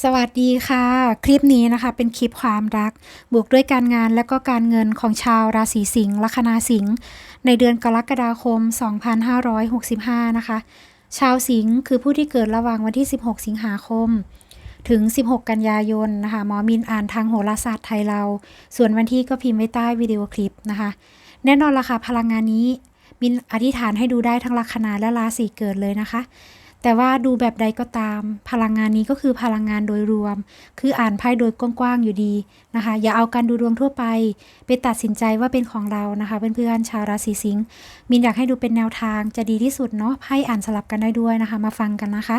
สวัสดีค่ะ คลิปนี้นะคะเป็นคลิปความรัก บวกด้วยการงานและก็การเงินของชาวราศีสิงห์ลัคนาสิงห์ในเดือนกรกฎาคม 2565 นะคะ ชาวสิงห์คือผู้ที่เกิดระหว่างวันที่ 16 สิงหาคม ถึง 16 กันยายนนะคะหมอมินอ่านทางโหราศาสตร์ไทยเรา ส่วนวันที่ก็พิมพ์ไว้ใต้วิดีโอคลิปนะคะ แน่นอนละค่ะพลังงานนี้มินอธิษฐานให้ดูได้ทั้งลัคนาและราศีเกิดเลยนะคะ แต่ว่าดูแบบใดก็ตาม พลังงานนี้ก็คือพลังงานโดยรวม คืออ่านไพ่โดยกว้างๆอยู่ดีนะคะ อย่าเอาการดูดวงทั่วไป ไปตัดสินใจว่าเป็นของเรานะคะเพื่อนๆชาวราศีสิงห์มินอยากให้ดูเป็นแนวทางจะดีที่สุดเนาะไพ่อ่านสลับกันได้ด้วยนะคะ มาฟังกันนะคะ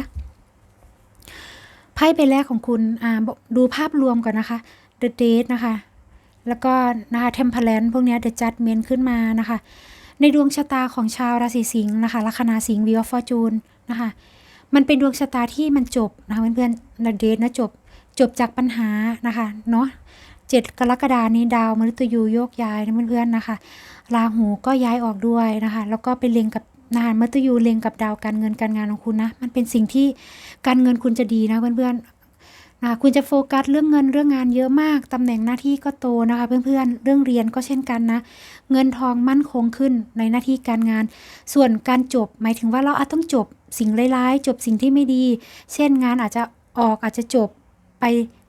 ไพ่ใบแรกของคุณอ่าดูภาพรวมก่อนนะคะ The Date นะคะ แล้วก็นะคะ Temperance พวกนี้ The Judgment ขึ้นมานะคะ ในดวงชะตาของชาวราศีสิงห์นะคะลัคนาสิงห์ Wheel of Fortune นะคะ มันเป็นดวงชะตาที่มันจบนะคะเพื่อนๆนาเดทนะจบจบจากปัญหานะคะเนาะเจ็ดกรกฎานี้ดาวมฤตยูโยกย้ายนะเพื่อนๆนะคะราหูก็ย้ายออกด้วยนะคะ แล้วก็ไปเล็งกับนะคะมฤตยูเล็งกับดาวการเงินการงานของคุณนะ มันเป็นสิ่งที่การเงินคุณจะดีนะเพื่อนๆ คุณจะโฟกัสเรื่องเงินเรื่องงานเยอะมาก ตำแหน่งหน้าที่ก็โตนะคะ เพื่อนๆ เรื่องเรียนก็เช่นกันนะ เงินทองมั่นคงขึ้นในหน้าที่การงาน ส่วนการจบหมายถึงว่าเราอาจต้องจบสิ่งร้ายๆ จบสิ่งที่ไม่ดี เช่นงานอาจจะออกอาจจะจบไป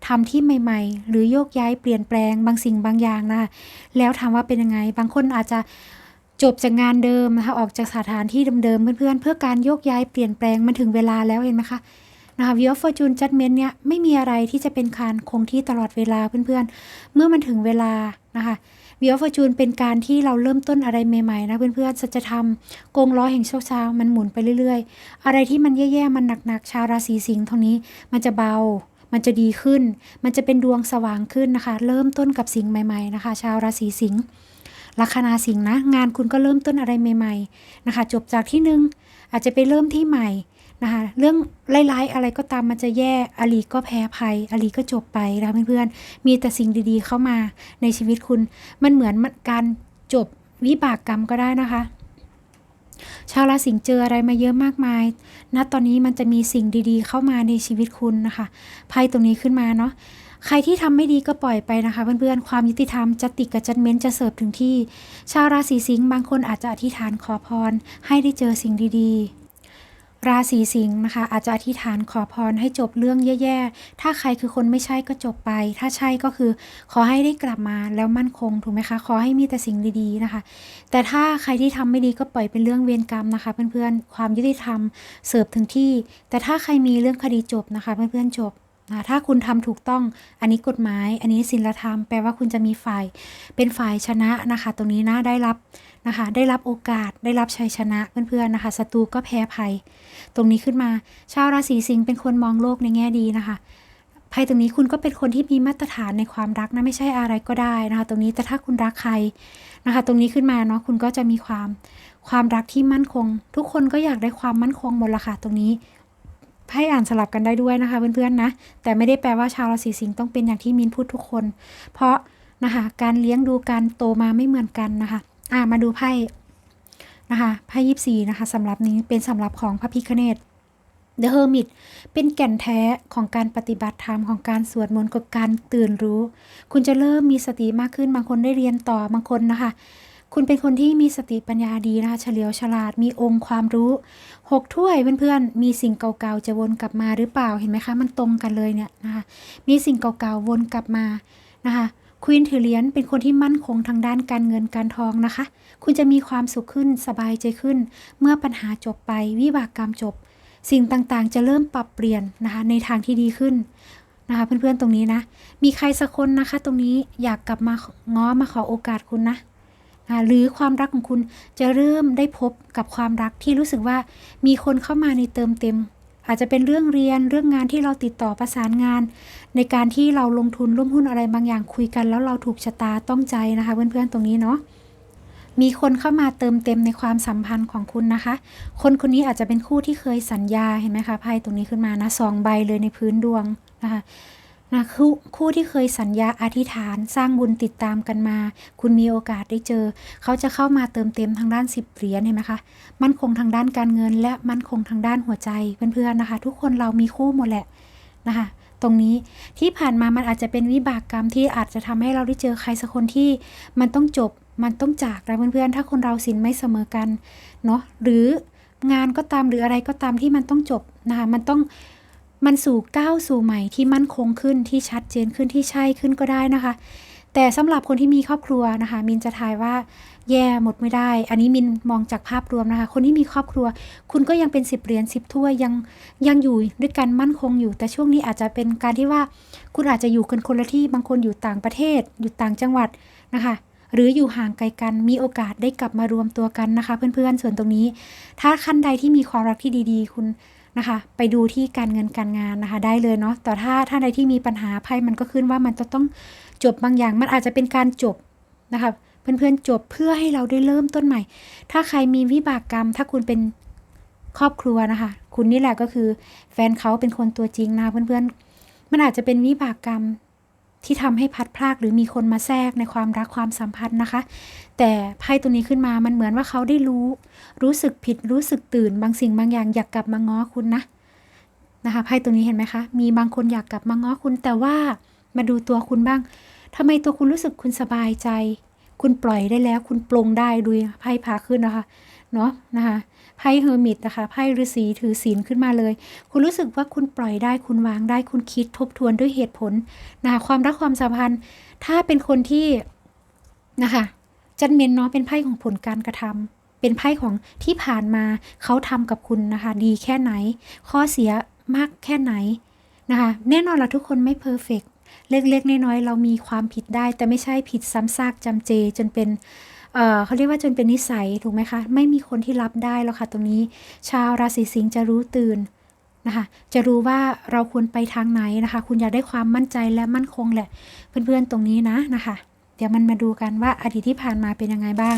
ทำที่ใหม่ๆ หรือโยกย้ายเปลี่ยนแปลงบางสิ่งบางอย่างนะคะแล้วถามว่าเป็นยังไง บางคนอาจจะจบจากงานเดิมนะคะออกจากสถานที่เดิมๆเพื่อนๆเพื่อการโยกย้ายเปลี่ยนแปลงมันถึงเวลาแล้วเห็นไหมคะ นะคะ View of Fortune Judgment เนี่ยไม่มีอะไรที่จะเป็นการคงที่ตลอดเวลาเพื่อนๆ เมื่อมันถึงเวลานะคะวิวฟอร์จูนเป็นการที่เราเริ่มต้นอะไรใหม่ๆนะเพื่อนๆสัจธรรมกงล้อแห่งโชคชามันหมุนไปเรื่อยๆ อะไรที่มันแย่ๆมันหนักๆ ชาวราศีสิงห์ตรงนี้มันจะเบามันจะดีขึ้น มันจะเป็นดวงสว่างขึ้นนะคะ เริ่มต้นกับสิ่งใหม่ ๆนะคะ ชาวราศีสิงห์ลัคนาสิงห์นะ งานคุณก็เริ่มต้นอะไรใหม่ ๆ นะคะ จบจากที่หนึ่งอาจจะไปเริ่มที่ใหม่ นะคะเรื่องร้ายๆอะไรก็ตามมันจะแย่อลีก็แพ้ภัยอลีก็จบไปนะเพื่อนๆมีแต่สิ่งดีๆเข้ามาในชีวิตคุณ มันเหมือนการจบวิบากกรรมก็ได้นะคะ ชาวราศีสิงเจออะไรมาเยอะมากมายณตอนนี้มันจะมีสิ่งดีๆ เข้ามาในชีวิตคุณนะคะไพ่ตรงนี้ขึ้นมาเนาะใครที่ทำไม่ดีก็ปล่อยไปนะคะ เพื่อนๆ ความยุติธรรมจะติดกับจัดเม้นจะเสิร์ฟถึงที่ ชาวราศีสิงห์บางคนอาจจะอธิษฐานขอพร ให้ได้เจอสิ่งดีๆ ราศีสิงห์นะคะ อาจจะอธิษฐานขอพรให้จบเรื่องแย่ๆ ถ้าใครคือคนไม่ใช่ก็จบไป ถ้าใช่ก็คือขอให้ได้กลับมาแล้วมั่นคงถูกไหมคะ ขอให้มีแต่สิ่งดีๆนะคะ แต่ถ้าใครที่ทำไม่ดีก็ปล่อยเป็นเรื่องเวรกรรมนะคะ เพื่อนๆ ความยุติธรรมเสิร์ฟถึงที่ แต่ถ้าใครมีเรื่องคดีจบนะคะ เพื่อนๆจบ นะถ้าคุณทำถูกต้องอันนี้กฎหมาย อันนี้ศีลธรรมแปลว่าคุณจะมีฝ่ายเป็นฝ่ายชนะนะคะ ตรงนี้นะได้รับนะคะ ได้รับโอกาสได้รับชัยชนะเพื่อนๆนะคะศัตรูก็แพ้ภัย ตรงนี้ขึ้นมา ชาวราศีสิงห์เป็นคนมองโลกในแง่ดีนะคะภัยตรงนี้คุณก็เป็นคนที่มีมาตรฐานในความรักนะไม่ใช่อะไรก็ได้นะคะตรงนี้แต่ถ้าคุณรักใครนะคะ ตรงนี้ขึ้นมาเนาะคุณก็จะมีความความรักที่มั่นคง ทุกคนก็อยากได้ความมั่นคงหมดละค่ะตรงนี้ ให้อ่านสลับกันได้ด้วยนะคะเพื่อนๆนะ แต่ไม่ได้แปลว่าชาวราศีสิงห์ต้องเป็นอย่างที่มินพูดทุกคน เพราะนะคะการเลี้ยงดูการโตมาไม่เหมือนกันนะคะอ่ามาดูไพ่นะคะไพ่ยิบสี่นะคะสำหรับนี้เป็นสำหรับของพระพิคเนต The Hermit เป็นแก่นแท้ของการปฏิบัติธรรมของการสวดมนต์กับการตื่นรู้ คุณจะเริ่มมีสติมากขึ้นบางคนได้เรียนต่อบางคนนะคะ คุณเป็นคนที่มีสติปัญญาดีนะคะเฉลียวฉลาดมีองค์ความรู้หกถ้วยเพื่อนๆ มีสิ่งเก่าๆ จะวนกลับมาหรือเปล่าเห็นไหมคะ มันตรงกันเลยเนี่ยนะคะมีสิ่งเก่าๆ วนกลับมานะคะควีนถือเหรียญเป็นคนที่มั่นคงทางด้านการเงินการทองนะคะ คุณจะมีความสุขขึ้นสบายใจขึ้น เมื่อปัญหาจบไปวิบากกรรมจบ สิ่งต่างๆ จะเริ่มปรับเปลี่ยนนะคะในทางที่ดีขึ้นนะคะเพื่อนๆตรงนี้นะ มีใครสักคนนะคะ ตรงนี้อยากกลับมาง้อมาขอโอกาสคุณนะ หรือความรักของคุณจะเริ่มได้พบกับความรักที่รู้สึกว่ามีคนเข้ามาในเติมเต็ม อาจจะเป็นเรื่องเรียนเรื่องงานที่เราติดต่อประสานงาน ในการที่เราลงทุนร่วมหุ้นอะไรบางอย่างคุยกัน แล้วเราถูกชะตาต้องใจนะคะเพื่อนๆตรงนี้เนาะมีคนเข้ามาเติมเต็มในความสัมพันธ์ของคุณนะคะ คนคนนี้อาจจะเป็นคู่ที่เคยสัญญาเห็นไหมคะไพ่ตรงนี้ขึ้นมานะสองใบเลยในพื้นดวงนะคะ นะคู่คู่ที่เคยสัญญาอธิษฐานสร้างบุญติดตามกันมา คุณมีโอกาสได้เจอ เขาจะเข้ามาเติมเต็มทางด้านสิบเหรียญเห็นไหมคะมั่นคงทางด้านการเงิน และมั่นคงทางด้านหัวใจเพื่อนๆนะคะ ทุกคนเรามีคู่หมดแหละนะคะตรงนี้ที่ผ่านมามันอาจจะเป็นวิบากกรรมที่อาจจะทำให้เราได้เจอใครสักคนที่มันต้องจบมันต้องจากนะเพื่อนๆถ้าคนเราสินไม่เสมอกันเนาะหรืองานก็ตามหรืออะไรก็ตามที่มันต้องจบนะคะมันต้อง มันสู่ก้าวสู่ใหม่ที่มั่นคงขึ้นที่ชัดเจนขึ้นที่ใช่ขึ้นก็ได้นะคะ แต่สำหรับคนที่มีครอบครัวนะคะ มินจะทายว่าแย่หมดไม่ได้ อันนี้มินมองจากภาพรวมนะคะ คนที่มีครอบครัว คุณก็ยังเป็นสิบเหรียญสิบถ้วยยังยังอยู่ด้วยกันมั่นคงอยู่ แต่ช่วงนี้อาจจะเป็นการที่ว่าคุณอาจจะอยู่กันคนละที่บางคนอยู่ต่างประเทศ อยู่ต่างจังหวัดนะคะหรืออยู่ห่างไกลกันมีโอกาสได้กลับมารวมตัวกันนะคะ เพื่อนๆส่วนตรงนี้ ถ้าขั้นใดที่มีความรักที่ดี ๆ คุณ นะคะ ไปดูที่การเงินการงานนะคะได้เลยเนาะแต่ถ้าถ้าใดที่มีปัญหาไพ่มันก็ขึ้นว่ามันจะต้องจบบางอย่าง มันอาจจะเป็นการจบนะคะเพื่อนๆจบเพื่อให้เราได้เริ่มต้นใหม่ ถ้าใครมีวิบากกรรม ถ้าคุณเป็นครอบครัวนะคะ คุณนี่แหละก็คือแฟนเขาเป็นคนตัวจริงนะเพื่อนๆ มันอาจจะเป็นวิบากกรรม ที่ทำให้พัดพรากหรือมีคนมาแทรกในความรักความสัมพันธ์นะคะ แต่ไพ่ตัวนี้ขึ้นมามันเหมือนว่าเขาได้รู้ รู้สึกผิดรู้สึกตื่น บางสิ่งบางอย่างอยากกลับมาง้อคุณนะนะคะไพ่ตัวนี้เห็นไหมคะ มีบางคนอยากกลับมาง้อคุณแต่ว่ามาดูตัวคุณบ้างทำไมตัวคุณรู้สึกคุณสบายใจ คุณปล่อยได้แล้ว คุณปลงได้ดูไพ่พาขึ้นนะคะเนาะนะคะ ไพ่เฮอร์มิตนะคะไพ่ฤาษีถือศีลขึ้นมาเลย คุณรู้สึกว่าคุณปล่อยได้คุณวางได้คุณคิดทบทวนด้วยเหตุผลนะคะความรักความสัมพันธ์ ถ้าเป็นคนที่นะคะจันเมนเนาะเป็นไพ่ของผลการกระทำเป็นไพ่ของที่ผ่านมาเขาทำกับคุณนะคะ ดีแค่ไหน ข้อเสียมากแค่ไหนนะคะแน่นอนเราทุกคนไม่เพอร์เฟกเล็กๆน้อยๆเรามีความผิดได้ แต่ไม่ใช่ผิดซ้ำซากจำเจจนเป็น เอ่อเขาเรียกว่าจนเป็นนิสัยถูกไหมคะ ไม่มีคนที่รับได้แล้วค่ะตรงนี้ ชาวราศีสิงห์จะรู้ตื่นนะคะจะรู้ว่าเราควรไปทางไหนนะคะ คุณอยากได้ความมั่นใจและมั่นคงแหละ เพื่อนๆตรงนี้นะนะคะ เดี๋ยวมันมาดูกันว่าอดีตที่ผ่านมาเป็นยังไงบ้าง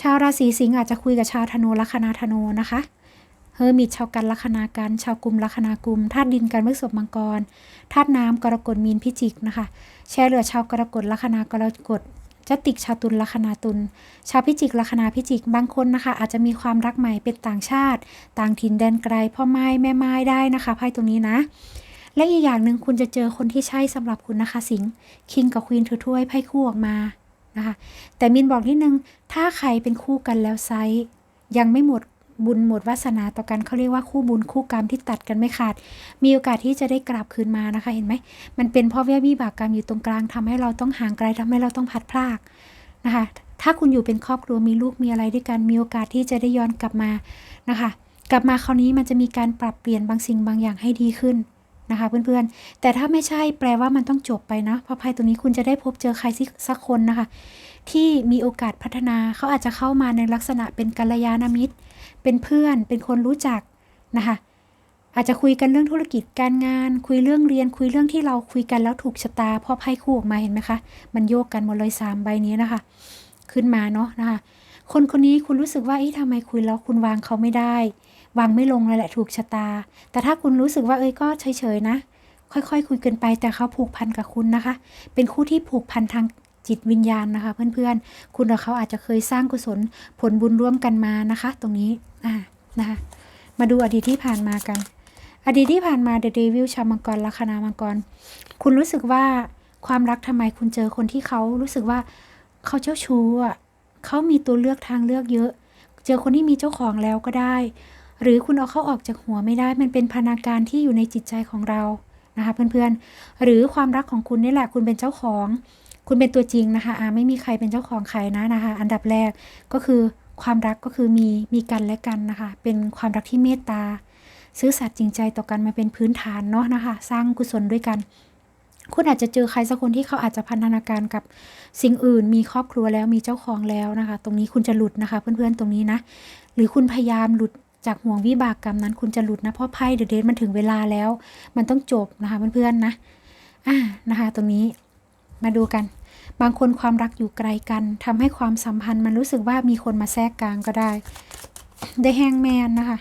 ชาวราศีสิงห์อาจจะคุยกับชาวธนูลัคนาธนูนะคะเฮอร์มิตชาวกันลัคนากันชาวกลุ่มลัคนากุมธาตุดินกันพฤษภมังกรธาตุน้ำกรกฎมีนพิจิกนะคะ แช่เหลือชาวกรกฎลัคนากรกฎ จะติกชาวตุลลัคนาตุล ชาวพิจิกลัคนาพิจิกบางคนนะคะ อาจจะมีความรักใหม่เป็นต่างชาติ ต่างถิ่นแดนไกลพ่อไม้แม่ไม้ได้นะคะไพ่ตรงนี้นะ และอีกอย่างหนึ่งคุณจะเจอคนที่ใช่สำหรับคุณนะคะ สิงห์คิงกับควีนถือถ้วยไพ่คู่ออกมานะคะ แต่มินบอกนิดนึงถ้าใครเป็นคู่กันแล้วไซส์ยังไม่หมด บุญหมดวาสนาต่อกันเขาเรียกว่าคู่บุญคู่กรรมที่ตัดกันไม่ขาด มีโอกาสที่จะได้กลับคืนมานะคะ เห็นไหม มันเป็นเพราะว่าวิบากกรรมอยู่ตรงกลางทำให้เราต้องห่างไกลทำให้เราต้องพัดพลากนะคะ ถ้าคุณอยู่เป็นครอบครัวมีลูกมีอะไรด้วยกันมีโอกาสที่จะได้ย้อนกลับมานะคะ กลับมาคราวนี้มันจะมีการปรับเปลี่ยนบางสิ่งบางอย่างให้ดีขึ้น นะคะ เพื่อนๆ แต่ถ้าไม่ใช่แปลว่ามันต้องจบไปนะเพราะภัยตัวนี้คุณจะได้พบเจอใครสักคนนะคะ ที่มีโอกาสพัฒนาเขาอาจจะเข้ามาในลักษณะเป็นกัลยาณมิตร เป็นเพื่อน เป็นคนรู้จักนะคะ อาจจะคุยกันเรื่องธุรกิจการงาน คุยเรื่องเรียน คุยเรื่องที่เราคุยกันแล้วถูกชะตาพราะไพ่คู่ออกมาเห็นไหมคะ มันโยกกันหมดเลยสามใบนี้นะคะ ขึ้นมาเนาะนะคะ คนคนนี้คุณรู้สึกว่าเอ๊ะทำไมคุยแล้วคุณวางเขาไม่ได้ วางไม่ลงเลยแหละถูกชะตา แต่ถ้าคุณรู้สึกว่าเอ้ยก็เฉยๆนะ ค่อยๆคุยกันไปแต่เขาผูกพันกับคุณนะคะ เป็นคู่ที่ผูกพันทางจิตวิญญาณนะคะ เพื่อนๆ คุณกับเขาอาจจะเคยสร้างกุศลผลบุญร่วมกันมานะคะ ตรงนี้อ่านะคะ มาดูอดีตที่ผ่านมากัน อดีตที่ผ่านมาเดอะเดวิลชาวมังกรลัคนามังกร คุณรู้สึกว่าความรักทำไมคุณเจอคนที่เขารู้สึกว่าเขาเจ้าชู้อะเขามีตัวเลือกทางเลือกเยอะ เจอคนที่มีเจ้าของแล้วก็ได้ หรือคุณเอาเข้าออกจากหัวไม่ได้มันเป็นพนาการที่อยู่ในจิตใจของเรานะคะเพื่อนๆ หรือความรักของคุณนี่แหละคุณเป็นเจ้าของ คุณเป็นตัวจริงนะคะอาไม่มีใครเป็นเจ้าของใครนะนะคะ อันดับแรกก็คือความรักก็คือมีมีกันและกันนะคะ เป็นความรักที่เมตตา ซื่อสัตย์จริงใจต่อกันมาเป็นพื้นฐานเนาะนะคะ สร้างกุศลด้วยกัน คุณอาจจะเจอใครสักคนที่เขาอาจจะพันธนาการกับสิ่งอื่น มีครอบครัวแล้วมีเจ้าของแล้วนะคะ ตรงนี้คุณจะหลุดนะคะ เพื่อนๆตรงนี้นะ หรือคุณพยายามหลุด จากห่วงวิบากกรรมนั้นคุณจะหลุดนะ เพราะไพ่เดอะเดทมันถึงเวลาแล้ว มันต้องจบนะคะเพื่อนๆนะอ่านะคะ ตรงนี้มาดูกัน บางคนความรักอยู่ไกลกันทำให้ความสัมพันธ์ มันรู้สึกว่ามีคนมาแทรกกลางก็ได้ได้แฮงแมนนะคะ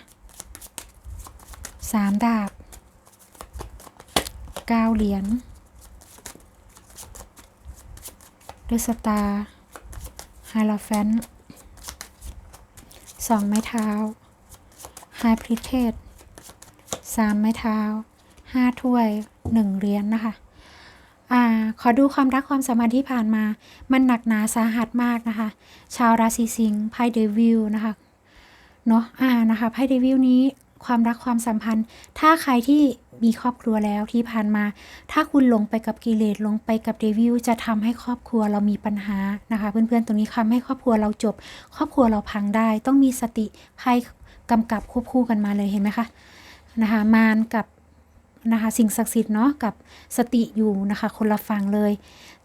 สามดาบเก้าเหรียญเดอะสตาร์ไฮโลแฟนสองไม้เท้า ไฮพริเทสสามไม้เท้าห้าถ้วยหนึ่งเหรียญนะคะอ่าขอดูความรักความสัมพันธ์ที่ผ่านมา มันหนักหนาสาหัสมากนะคะ ชาวราศีสิงห์ไพ่เดวิลนะคะ เนาะอ่านะคะไพ่เดวิลนี้ความรักความสัมพันธ์ ถ้าใครที่มีครอบครัวแล้วที่ผ่านมา ถ้าคุณหลงไปกับกิเลสหลงไปกับเดวิลจะทำให้ครอบครัวเรามีปัญหานะคะ เพื่อนๆตรงนี้ทำให้ครอบครัวเราจบ ครอบครัวเราพังได้ ต้องมีสติไพ่ กำกับควบคู่กันมาเลยเห็นไหมคะนะคะมารกับนะคะสิ่งศักดิ์สิทธิ์เนาะกับสติอยู่นะคะคนละฝั่งเลย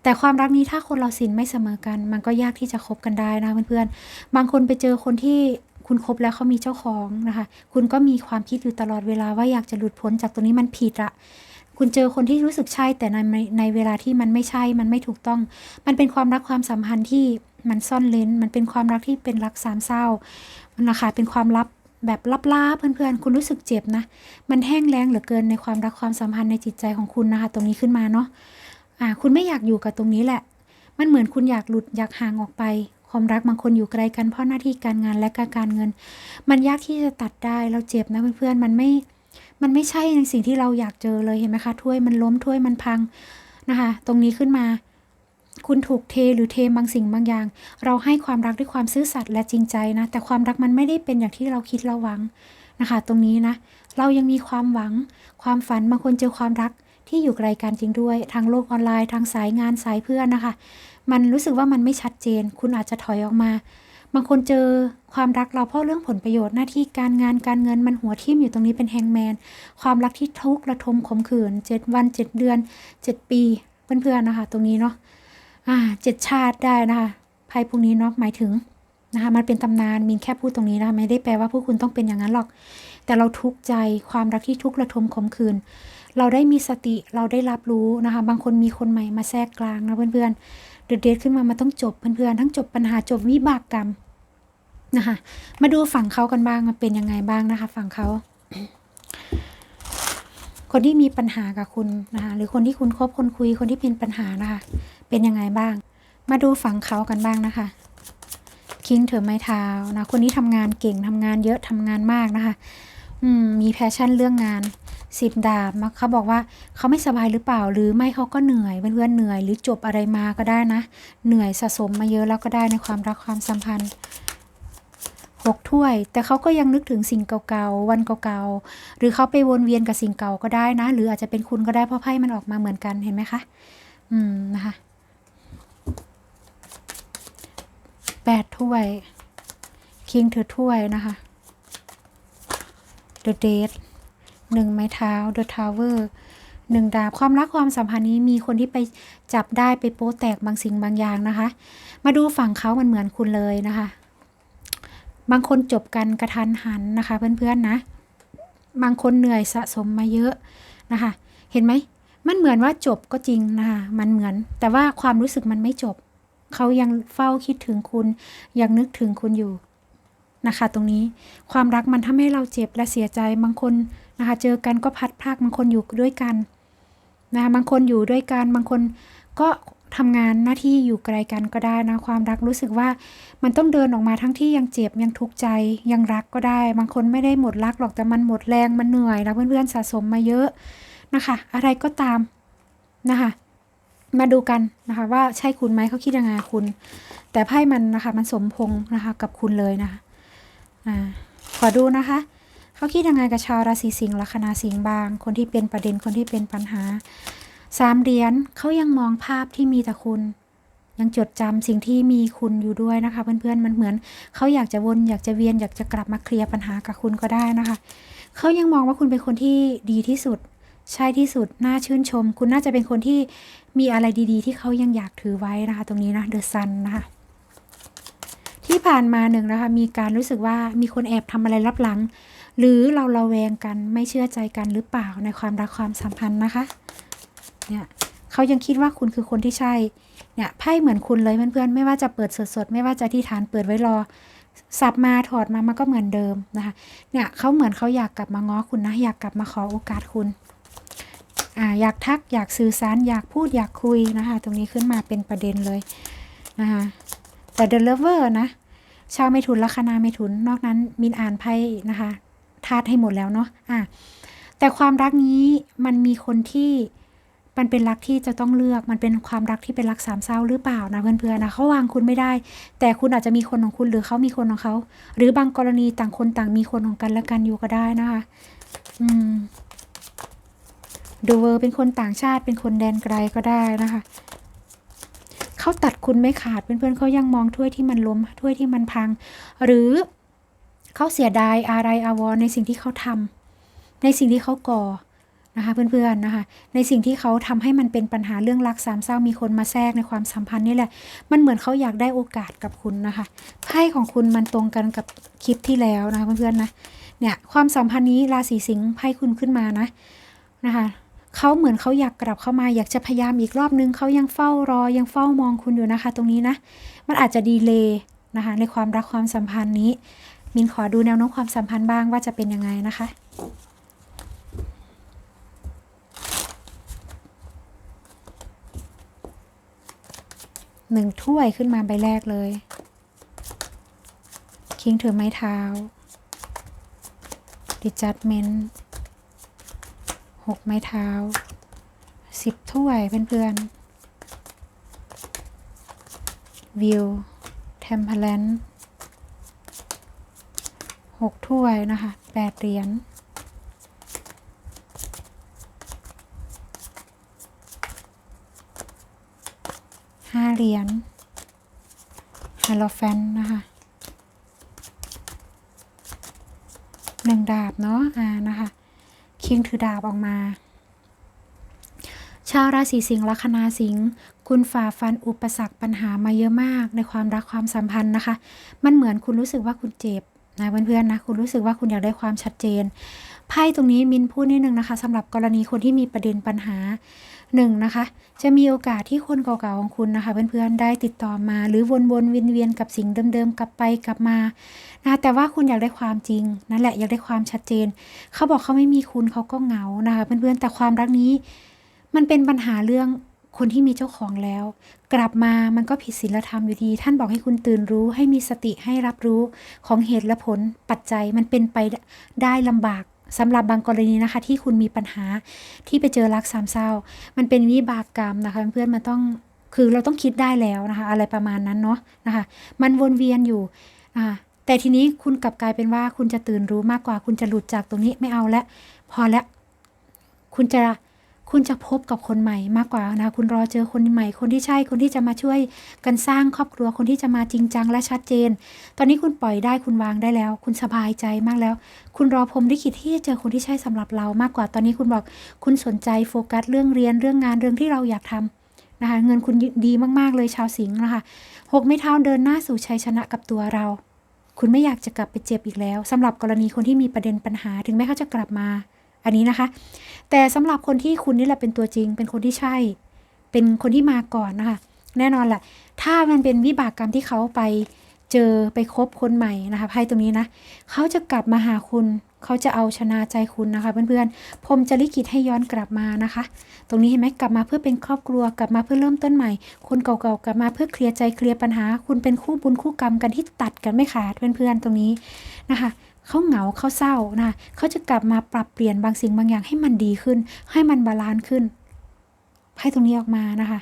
แต่ความรักนี้ถ้าคนเราสินไม่เสมอกัน มันก็ยากที่จะคบกันได้นะเพื่อนๆบางคนไปเจอคนที่คุณคบแล้วเขามีเจ้าของนะคะ คุณก็มีความคิดอยู่ตลอดเวลาว่าอยากจะหลุดพ้นจากตรงนี้มันผิดอะคุณเจอคนที่รู้สึกใช่แต่ในในเวลาที่มันไม่ใช่มันไม่ถูกต้อง มันเป็นความรักความสัมพันธ์ที่มันซ่อนเลนมันเป็นความรักที่เป็นรักสามเศร้ามันนะคะเป็นความลับ แบบลับๆเพื่อนๆ คุณรู้สึกเจ็บนะ มันแห้งแล้งเหลือเกินในความรักความสัมพันธ์ในจิตใจของคุณนะคะ ตรงนี้ขึ้นมาเนาะอ่า คุณไม่อยากอยู่กับตรงนี้แหละ มันเหมือนคุณอยากหลุดอยากห่างออกไป ความรักบางคนอยู่ไกลกันเพราะหน้าที่การงานและการการเงิน มันยากที่จะตัดได้เราเจ็บนะเพื่อนๆมันไม่ มันไม่ใช่ในสิ่งที่เราอยากเจอเลยเห็นไหมคะถ้วยมันล้มถ้วยมันพังนะคะ ตรงนี้ขึ้นมา คุณถูกเทหรือเทบางสิ่งบางอย่าง เราให้ความรักด้วยความซื่อสัตย์และจริงใจนะ แต่ความรักมันไม่ได้เป็นอย่างที่เราคิดเราหวังนะคะ ตรงนี้นะ เรายังมีความหวัง ความฝันบางคนเจอความรักที่อยู่ไกลกันจริงด้วย ทางโลกออนไลน์ ทางสายงานสายเพื่อนนะคะ มันรู้สึกว่ามันไม่ชัดเจน คุณอาจจะถอยออกมา บางคนเจอความรักเราเพราะเรื่องผลประโยชน์หน้าที่การงานการเงินมันหัวทิ่มอยู่ตรงนี้เป็นแฮงแมน ความรักที่ทุกข์ระทมขมขื่นเจ็ดวันเจ็ดเดือนเจ็ดปี เพื่อนๆนะคะ ตรงนี้เนาะ เจ็ดชาติได้นะคะไพ่พวกนี้เนาะหมายถึงนะคะมันเป็นตำนานมีนแค่พูดตรงนี้นะคะไม่ได้แปลว่าพวกคุณต้องเป็นอย่างนั้นหรอก แต่เราทุกข์ใจความรักที่ทุกข์ระทมขมขื่นเราได้มีสติเราได้รับรู้นะคะ บางคนมีคนใหม่มาแทรกกลางนะเพื่อนๆเดือดเดขึ้นมามันต้องจบเพื่อนๆทั้งจบปัญหาจบวิบากกรรมนะคะมาดูฝั่งเขากันบ้างมันเป็นยังไงบ้างนะคะ ฝั่งเขา คนที่มีปัญหากับคุณนะคะหรือคนที่คุณคบคนคุยคนที่เป็นปัญหานะคะ เป็นยังไงบ้าง มาดูฝั่งเขากันบ้างนะคะคิงเถอไม้เท้านะคนนี้ทำงานเก่งทำงานเยอะทำงานมากนะคะอืมมีแพชชั่นเรื่องงานสิบดาบมาเขาบอกว่าเขาไม่สบายหรือเปล่า หรือไม่เขาก็เหนื่อยเพื่อนๆเหนื่อย หรือจบอะไรมาก็ได้นะ เหนื่อยสะสมมาเยอะแล้วก็ได้ในความรักความสัมพันธ์ หกถ้วย แต่เขาก็ยังนึกถึงสิ่งเก่าๆ วันเก่าๆ หรือเขาไปวนเวียนกับสิ่งเก่าก็ได้นะ หรืออาจจะเป็นคุณก็ได้เพราะไพ่มันออกมาเหมือนกันเห็นไหมคะ อืมนะคะแปดถ้วย คิงถือถ้วยนะคะ The Date หนึ่งไม้เท้า The Tower หนึ่งดาบความรักความสัมพันธ์นี้มีคนที่ไปจับได้ไปโป๊แตกบางสิ่งบางอย่างนะคะ มาดูฝั่งเขามันเหมือนคุณเลยนะคะ บางคนจบกันกระทันหันนะคะ เพื่อนๆนะ บางคนเหนื่อยสะสมมาเยอะนะคะ เห็นไหมมันเหมือนว่าจบก็จริงนะคะ มันเหมือน แต่ว่าความรู้สึกมันไม่จบ เขายังเฝ้าคิดถึงคุณ ยังนึกถึงคุณอยู่นะคะ ตรงนี้ความรักมันทำให้เราเจ็บและเสียใจบางคนนะคะ เจอกันก็พัดพากบางคนอยู่ด้วยกันนะคะบางคนอยู่ด้วยกันบางคนก็ ทำงานหน้าที่อยู่ไกลกันก็ได้นะความรักรู้สึกว่ามันต้องเดินออกมาทั้งที่ยังเจ็บยังทุกข์ใจยังรักก็ได้ บางคนไม่ได้หมดรักหรอกแต่มันหมดแรงมันเหนื่อยแล้วเพื่อนๆสะสมมาเยอะนะคะ อะไรก็ตามนะคะมาดูกันนะคะว่าใช่คุณไหมเขาคิดยังไงคุณ แต่ไพ่มันนะคะมันสมพงนะคะกับคุณเลยนะคะอ่าขอดูนะคะเขาคิดยังไงกับชาวราศีสิงห์ลัคนาสิงห์บาง คนที่เป็นประเด็นคนที่เป็นปัญหา สามเหรียญเขายังมองภาพที่มีแต่คุณ ยังจดจำสิ่งที่มีคุณอยู่ด้วยนะคะ เพื่อนๆมันเหมือนเขาอยากจะวนอยากจะเวียนอยากจะกลับมาเคลียร์ปัญหากับคุณก็ได้นะคะเขายังมองว่าคุณเป็นคนที่ดีที่สุด ใช่ที่สุดน่าชื่นชม คุณน่าจะเป็นคนที่มีอะไรดีๆ ที่เขายังอยากถือไว้นะคะ ตรงนี้นะเดอะซันนะคะที่ผ่านมาหนึ่งนะคะ มีการรู้สึกว่ามีคนแอบทำอะไรลับหลัง หรือเราเระแวงกันไม่เชื่อใจกันหรือเปล่าในความรักความสัมพันธ์นะคะ เนี่ยเขายังคิดว่าคุณคือคนที่ใช่ เนี่ยไพ่เหมือนคุณเลยเพื่อนๆ ไม่ว่าจะเปิดสดๆ ไม่ว่าจะที่ฐานเปิดไว้รอ สับมาถอดมามันก็เหมือนเดิมนะคะ เนี่ยเขาเหมือนเขาอยากกลับมาง้อคุณนะ อยากกลับมาขอโอกาสคุณอ่าอยากทักอยากสื่อสารอยากพูดอยากคุยนะคะ ตรงนี้ขึ้นมาเป็นประเด็นเลยนะคะแต่ The Lover นะ ชาวเมถุนลัคนาเมถุน นอกนั้นมินอ่านไพ่นะคะธาตุให้หมดแล้วเนาะอะแต่ความรักนี้มันมีคนที่ มันเป็นรักที่จะต้องเลือก มันเป็นความรักที่เป็นรักสามเศร้าหรือเปล่านะเพื่อนๆนะเขาวางคุณไม่ได้ แต่คุณอาจจะมีคนของคุณหรือเขามีคนของเขา หรือบางกรณีต่างคนต่างมีคนของกันและกันอยู่ก็ได้นะคะ อืมดูเวอร์เป็นคนต่างชาติเป็นคนแดนไกลก็ได้นะคะเขาตัดคุณไม่ขาดเพื่อนๆเขายังมองถ้วยที่มันล้มถ้วยที่มันพัง หรือเขาเสียดายอะไรอาวรในสิ่งที่เขาทำในสิ่งที่เขาก่อ นะคะเพื่อนๆนะคะในสิ่งที่เขาทำให้มันเป็นปัญหาเรื่องรักสามเศร้ามีคนมาแทรกในความสัมพันธ์นี่แหละ มันเหมือนเขาอยากได้โอกาสกับคุณนะคะไพ่ของคุณมันตรงกันกับคลิปที่แล้วนะคะเพื่อนๆนะเนี่ยความสัมพันธ์นี้ราศีสิงห์ไพ่คุณขึ้นมานะนะคะเขาเหมือนเขาอยากกลับเข้ามาอยากจะพยายามอีกรอบนึงเขายังเฝ้ารอยังเฝ้ามองคุณอยู่นะคะ ตรงนี้นะ มันอาจจะดีเลย์นะคะในความรักความสัมพันธ์นี้ มินขอดูแนวโน้มความสัมพันธ์บ้างว่าจะเป็นยังไงนะคะ หนึ่งถ้วยขึ้นมาใบแรกเลย คิงถือไม้เท้าดิจัดเมนหกไม้เท้าสิบถ้วยเพื่อนๆ วิวเทมเพลนหกถ้วยนะคะแปดเหรียญ เหรียญฮาโลแฟนนะคะหนึ่งดาบเนาะอ่านะคะคิงถือดาบออกมา ชาวราศีสิงห์ลัคนาสิงห์คุณฝ่าฟันอุปสรรคปัญหามาเยอะมากในความรักความสัมพันธ์นะคะ มันเหมือนคุณรู้สึกว่าคุณเจ็บนะเพื่อนๆนะคุณรู้สึกว่าคุณอยากได้ความชัดเจนไพ่ตรงนี้มินพูดนิดนึงนะคะสำหรับกรณีคนที่มีประเด็นปัญหา หนึ่งนะคะ จะมีโอกาสที่คนเก่าๆของคุณนะคะ เพื่อนๆได้ติดต่อมาหรือวนๆเวียนๆกับสิ่งเดิมๆกลับไปกลับมานะแต่ว่าคุณอยากได้ความจริงนั่นแหละอยากได้ความชัดเจน เขาบอกเขาไม่มีคุณเขาก็เหงานะคะเพื่อนๆแต่ความรักนี้ มันเป็นปัญหาเรื่องคนที่มีเจ้าของแล้ว กลับมามันก็ผิดศีลธรรมอยู่ดี ท่านบอกให้คุณตื่นรู้ให้มีสติให้รับรู้ของเหตุและผลปัจจัยมันเป็นไปได้ลำบาก สำหรับบางกรณีนะคะ ที่คุณมีปัญหาที่ไปเจอรักสามเศร้า มันเป็นวิบากกรรมนะคะเพื่อนๆมันต้องคือเราต้องคิดได้แล้วนะคะ อะไรประมาณนั้นเนาะนะคะ มันวนเวียนอยู่แต่ทีนี้คุณกลับกลายเป็นว่าคุณจะตื่นรู้มากกว่า คุณจะหลุดจากตรงนี้ไม่เอาแล้วพอแล้วคุณจะ คุณจะพบกับคนใหม่มากกว่านะ คุณรอเจอคนใหม่ คนที่ใช่ คนที่จะมาช่วยกันสร้างครอบครัว คนที่จะมาจริงจังและชัดเจน ตอนนี้คุณปล่อยได้ คุณวางได้แล้ว คุณสบายใจมากแล้ว คุณรอพรมลิขิตที่จะเจอคนที่ใช่สำหรับเรามากกว่า ตอนนี้คุณบอก คุณสนใจโฟกัสเรื่องเรียน เรื่องงาน เรื่องที่เราอยากทำนะคะ เงินคุณดีมากๆเลยชาวสิงห์นะคะหกไม่เท้าเดินหน้าสู่ชัยชนะกับตัวเรา คุณไม่อยากจะกลับไปเจ็บอีกแล้วสำหรับกรณีคนที่มีประเด็นปัญหา ถึงแม้เขาจะกลับมา อันนี้นะคะ แต่สำหรับคนที่คุณนี่แหละเป็นตัวจริง เป็นคนที่ใช่ เป็นคนที่มาก่อนนะคะ แน่นอนแหละถ้ามันเป็นวิบากกรรมที่เขาไปเจอไปคบคนใหม่นะคะไพ่ตรงนี้นะเขาจะกลับมาหาคุณเขาจะเอาชนะใจคุณนะคะ เพื่อนๆผมจะลิขิตให้ย้อนกลับมานะคะ ตรงนี้เห็นไหมกลับมาเพื่อเป็นครอบครัวกลับมาเพื่อเริ่มต้นใหม่ คนเก่าๆกลับมาเพื่อเคลียร์ใจเคลียร์ปัญหา คุณเป็นคู่บุญคู่กรรมกันที่ตัดกันไม่ขาดเพื่อนๆตรงนี้นะคะ เขาเหงาเขาเศร้านะเขาจะกลับมาปรับเปลี่ยนบางสิ่งบางอย่างให้มันดีขึ้น ให้มันบาลานซ์ขึ้นไพ่ตรงนี้ออกมานะคะ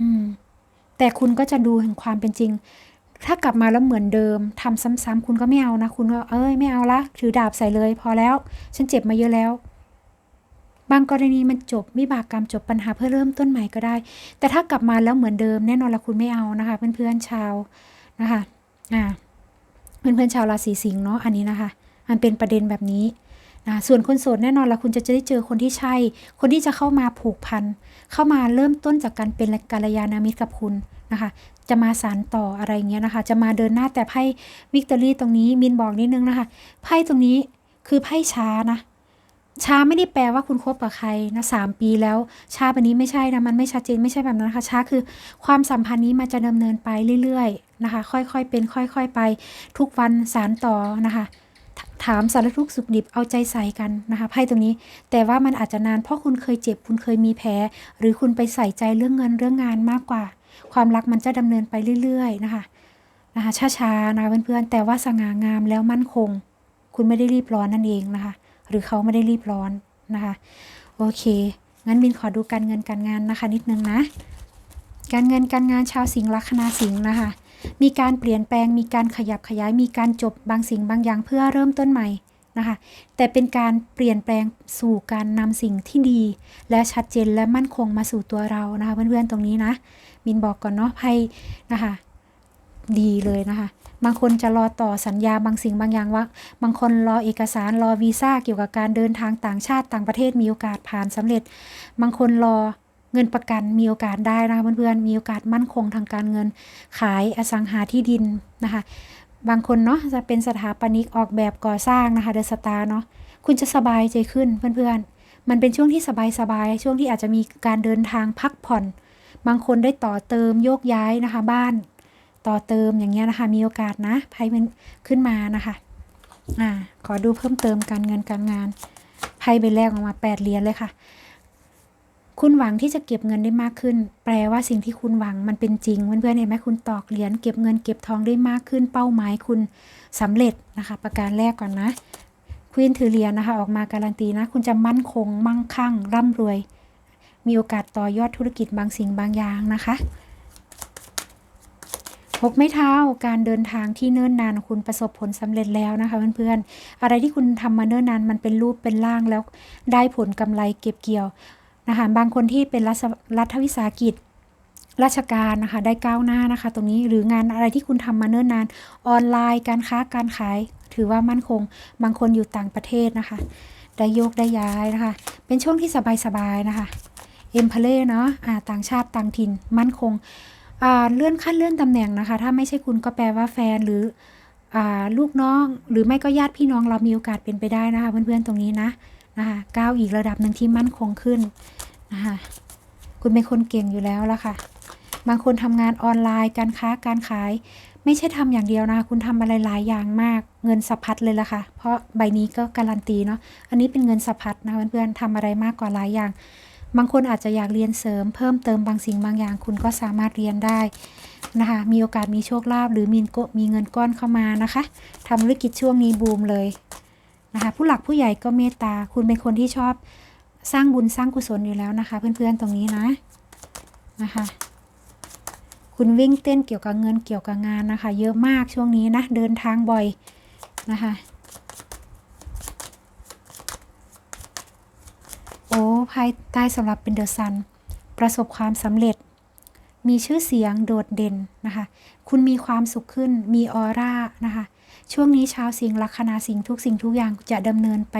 อืม แต่คุณก็จะดูถึงความเป็นจริง ถ้ากลับมาแล้วเหมือนเดิมทำซ้ำๆคุณก็ไม่เอานะ คุณก็เอ้ยไม่เอาละถือดาบใส่เลย พอแล้ว ฉันเจ็บมาเยอะแล้ว บางกรณีมันจบวิบากกรรมจบปัญหาเพื่อเริ่มต้นใหม่ก็ได้ แต่ถ้ากลับมาแล้วเหมือนเดิม แน่นอนละคุณไม่เอานะคะ เพื่อนๆชาวนะคะ อ่า เพื่อนๆชาวราศีสิงห์เนาะอันนี้นะคะ มันเป็นประเด็นแบบนี้นะส่วนคนโสดแน่นอนละคุณจะจะได้เจอคนที่ใช่ คนที่จะเข้ามาผูกพัน เข้ามาเริ่มต้นจากการเป็นกัลยาณมิตรกับคุณนะคะ จะมาสานต่ออะไรเงี้ยนะคะ จะมาเดินหน้าแต่ไพ่วิกตอรี่ตรงนี้มินบอกนิดนึงนะคะ ไพ่ตรงนี้คือไพ่ช้านะ ช้าไม่ได้แปลว่าคุณคบกับใครนะสามปีแล้ว ช้าแบบนี้ไม่ใช่นะ มันไม่ชัดเจนไม่ใช่แบบนั้นนะคะ ช้าคือความสัมพันธ์นี้มันจะดำเนินไปเรื่อย นะคะ ค่อยๆเป็น ค่อยๆไป ทุกวันสารต่อนะคะถามสารทุกสุขดิบเอาใจใส่กันนะคะไพ่ตรงนี้ แต่ว่ามันอาจจะนานเพราะคุณเคยเจ็บคุณเคยมีแผลหรือคุณไปใส่ใจเรื่องเงินเรื่องงานมากกว่า ความรักมันจะดำเนินไปเรื่อยๆนะคะนะคะช้าๆนะเพื่อนๆแต่ว่าสง่างามแล้วมั่นคง คุณไม่ได้รีบร้อนนั่นเองนะคะ หรือเขาไม่ได้รีบร้อนนะคะโอเค งั้นมินขอดูการเงินการงานนะคะ นิดนึงนะ การเงินการงานชาวสิงห์ลัคนาสิงห์นะคะ มีการเปลี่ยนแปลง มีการขยับขยาย มีการจบบางสิ่งบางอย่างเพื่อเริ่มต้นใหม่นะคะ แต่เป็นการเปลี่ยนแปลงสู่การนำสิ่งที่ดี และชัดเจนและมั่นคงมาสู่ตัวเรานะคะ เพื่อนๆตรงนี้นะมินบอกก่อนเนาะไพ่นะคะ ดีเลยนะคะบางคนจะรอต่อสัญญาบางสิ่งบางอย่างว่า บางคนรอเอกสารรอวีซ่าเกี่ยวกับการเดินทางต่างชาติต่างประเทศมีโอกาสผ่านสำเร็จ บางคนรอ เงินประกันมีโอกาสได้นะคะเพื่อนๆมีโอกาสมั่นคงทางการเงิน ขายอสังหาที่ดินนะคะ บางคนเนาะจะเป็นสถาปนิกออกแบบก่อสร้างนะคะเดอะสตาร์เนาะคุณจะสบายใจขึ้นเพื่อนๆ มันเป็นช่วงที่สบายๆ ช่วงที่อาจจะมีการเดินทางพักผ่อน บางคนได้ต่อเติมโยกย้ายนะคะ บ้าน ต่อเติมอย่างเงี้ยนะคะ มีโอกาสนะไพ่มันขึ้นมานะคะอ่าขอดูเพิ่มเติมการเงินการงานไพ่ใบแรกออกมาแปดเหรียญเลยค่ะ คุณหวังที่จะเก็บเงินได้มากขึ้น แปลว่าสิ่งที่คุณหวังมันเป็นจริง เพื่อนๆเห็นไหมคุณตอกเหรียญเก็บเงินเก็บทองได้มากขึ้น เป้าหมายคุณสำเร็จนะคะ ประการแรกก่อนนะควีนถือเหรียญนะคะ ออกมาการันตีนะ คุณจะมั่นคง มั่งคั่ง ร่ำรวย มีโอกาสต่อยอดธุรกิจบางสิ่งบางอย่างนะคะหกไม้เท้าการเดินทางที่เนิ่นนานคุณประสบผลสำเร็จแล้วนะคะเพื่อนๆอะไรที่คุณทำมาเนิ่นนานมันเป็นรูปเป็นร่างแล้วได้ผลกำไรเก็บเกี่ยว นะคะบางคนที่เป็นรัฐวิสาหกิจราชการนะคะได้ก้าวหน้านะคะ ตรงนี้หรืองานอะไรที่คุณทำมาเนิ่นนานออนไลน์การค้าการขาย ถือว่ามั่นคง บางคนอยู่ต่างประเทศนะคะ ได้โยกได้ย้ายนะคะ เป็นช่วงที่สบายๆนะคะเอ็มเพลเนาะะต่างชาติต่างถิ่นมั่นคงเลื่อนขั้นเลื่อนตำแหน่งนะคะ ถ้าไม่ใช่คุณก็แปลว่าแฟนหรืออลูกน้อง หรือไม่ก็ญาติพี่น้องเรามีโอกาสเป็นไปได้นะคะ เพื่อนๆตรงนี้นะ นะคะก้าวอีกระดับหนึ่งที่มั่นคงขึ้นนะคะคุณเป็นคนเก่งอยู่แล้วละค่ะ บางคนทำงานออนไลน์การค้าการขาย ไม่ใช่ทำอย่างเดียวนะคะคุณทำอะไรหลายอย่างมากเงินสะพัดเลยละค่ะ เพราะใบนี้ก็การันตีเนาะอันนี้เป็นเงินสะพัดนะเพื่อนๆทำอะไรมากกว่าหลายอย่าง บางคนอาจจะอยากเรียนเสริม เพิ่มเติมบางสิ่งบางอย่าง คุณก็สามารถเรียนได้นะคะมีโอกาสมีโชคลาภหรือมีมีเงินก้อนเข้ามานะคะทำธุรกิจช่วงนี้บูมเลย นะคะผู้หลักผู้ใหญ่ก็เมตตา คุณเป็นคนที่ชอบสร้างบุญสร้างกุศลอยู่แล้วนะคะ เพื่อนๆตรงนี้นะนะคะ คุณวิ่งเต้นเกี่ยวกับเงินเกี่ยวกับงานนะคะ เยอะมากช่วงนี้นะเดินทางบ่อยนะคะโอ้ภายใต้สำหรับเป็นเดอะซันประสบความสำเร็จ มีชื่อเสียงโดดเด่นนะคะ คุณมีความสุขขึ้นมีออร่านะคะ ช่วงนี้ชาวสิงห์ลัคนาสิงห์ทุกสิ่งทุกอย่างจะดำเนินไป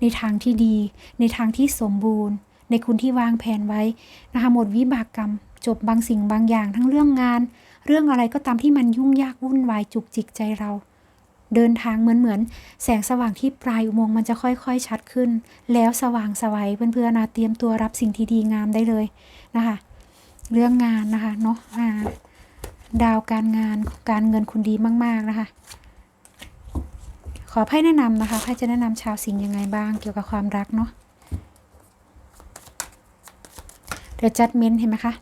ในทางที่ดี ในทางที่สมบูรณ์ ในคุณที่วางแผนไว้นะคะหมดวิบากกรรม จบบางสิ่งบางอย่าง ทั้งเรื่องงาน เรื่องอะไรก็ตามที่มันยุ่งยากวุ่นวายจุกจิกใจเราเดินทางเหมือนเหมือนแสงสว่างที่ปลายอุโมงค์มันจะค่อยๆชัดขึ้น แล้วสว่างสวัยเพื่อนๆนะเตรียมตัวรับสิ่งที่ดีงามได้เลยนะคะ เรื่องงานนะคะเนาะะดาวการงานการเงินคุณดีมาก ๆนะคะ ขอไพ่แนะนำนะคะไพ่จะแนะนำชาวสิงห์ยังไงบ้างเกี่ยวกับความรักเนาะเดี๋ยวจัดเมนเห็นไหมคะ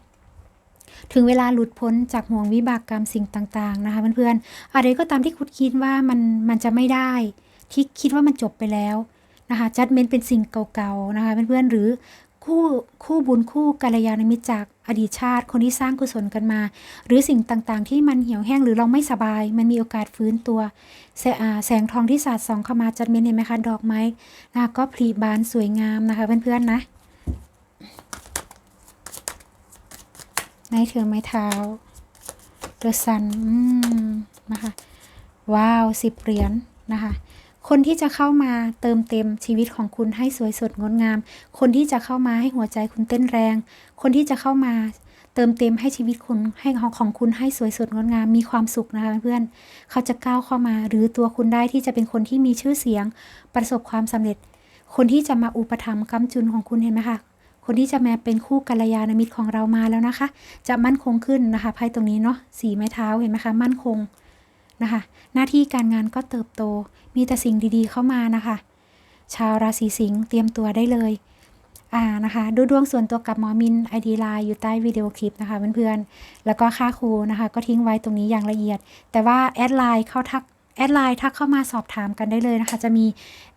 ถึงเวลาหลุดพ้นจากห่วงวิบากกรรมสิ่งต่าง ๆ นะคะเพื่อนๆอะไรก็ตามที่คุณคิดว่ามันมันจะไม่ได้ ที่คิดว่ามันจบไปแล้วนะคะจัดเมนเป็นสิ่งเก่าๆนะคะเพื่อนๆหรือ คู่คู่บุญคู่กัลยาณมิตรจากอดีตชาติ คนที่สร้างกุศลกันมา หรือสิ่งต่างๆ ที่มันเหี่ยวแห้งหรือเราไม่สบาย มันมีโอกาสฟื้นตัวแสแสงทองที่สาดส่องเข้ามาจัดเมนเห็นไหมคะดอกไม้นะก็ผลิบานสวยงามนะคะเพื่อนๆนะในถือไม้เท้า The Sun อืมนะคะว้าวสิบเหรียญนนะคะ คนที่จะเข้ามาเติมเต็มชีวิตของคุณให้สวยสดงดงาม คนที่จะเข้ามาให้หัวใจคุณเต้นแรง คนที่จะเข้ามาเติมเต็มให้ชีวิตคุณให้ของคุณให้สวยสดงดงามมีความสุขนะคะเพื่อนเขาจะก้าวเข้ามาหรือตัวคุณได้ที่จะเป็นคนที่มีชื่อเสียง ประสบความสำเร็จ คนที่จะมาอุปถัมภ์กำจุนของคุณเห็นไหมคะคนที่จะมาเป็นคู่กัลยาณมิตรของเรามาแล้วนะคะ จะมั่นคงขึ้นนะคะไพ่ตรงนี้เนาะสีไม้เท้าเห็นไหมคะ มั่นคง นะคะ หน้าที่การงานก็เติบโต มีแต่สิ่งดีๆเข้ามานะคะ ชาวราศีสิงห์เตรียมตัวได้เลยอ่านะคะ ดูดวงส่วนตัวกับหมอมินไอดีไลน์อยู่ใต้วิดีโอคลิปนะคะเพื่อนๆ แล้วก็ค่าครูนะคะ ก็ทิ้งไว้ตรงนี้อย่างละเอียด แต่ว่าแอดไลน์เข้าทักแอดไลน์ทักเข้ามาสอบถามกันได้เลยนะคะ จะมี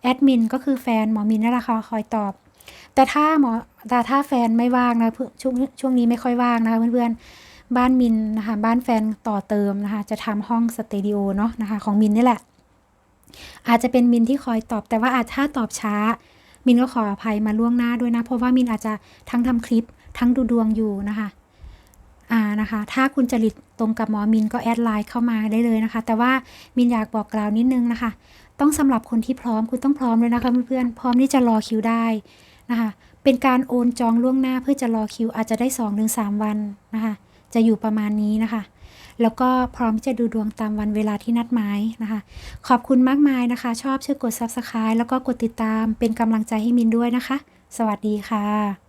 แอดมินก็คือแฟนหมอมินนั่นแหละค่ะคอยตอบ แต่ถ้าหมอแต่ถ้าแฟนไม่ว่างนะเพื่อช่วงช่วงนี้ไม่ค่อยว่างนะคะเพื่อนๆ บ้านมินนะคะบ้านแฟนต่อเติมนะคะจะทำห้องสเตดิโอเนาะนะคะของมินนี่แหละ อาจจะเป็นมินที่คอยตอบแต่ว่าอาจถ้าตอบช้า มินก็ขออภัยมาล่วงหน้าด้วยนะ เพราะว่ามินอาจจะทั้งทำคลิปทั้งดูดวงอยู่นะคะอ่านะคะ ถ้าคุณจริตตรงกับหมอมินก็แอดไลน์เข้ามาได้เลยนะคะ แต่ว่ามินอยากบอกกล่าวนิดนึงนะคะ ต้องสำหรับคนที่พร้อมคุณต้องพร้อมเลยนะคะเพื่อนๆพร้อมที่จะรอคิวได้นะคะ เป็นการโอนจองล่วงหน้าเพื่อจะรอคิวอาจจะได้2อถึงสวันนะคะ จะอยู่ประมาณนี้นะคะ แล้วก็พร้อมที่จะดูดวงตามวันเวลาที่นัดหมายนะคะ ขอบคุณมากมายนะคะ ชอบช่วยกด Subscribe แล้วก็กดติดตามเป็นกำลังใจให้มินด้วยนะคะ สวัสดีค่ะ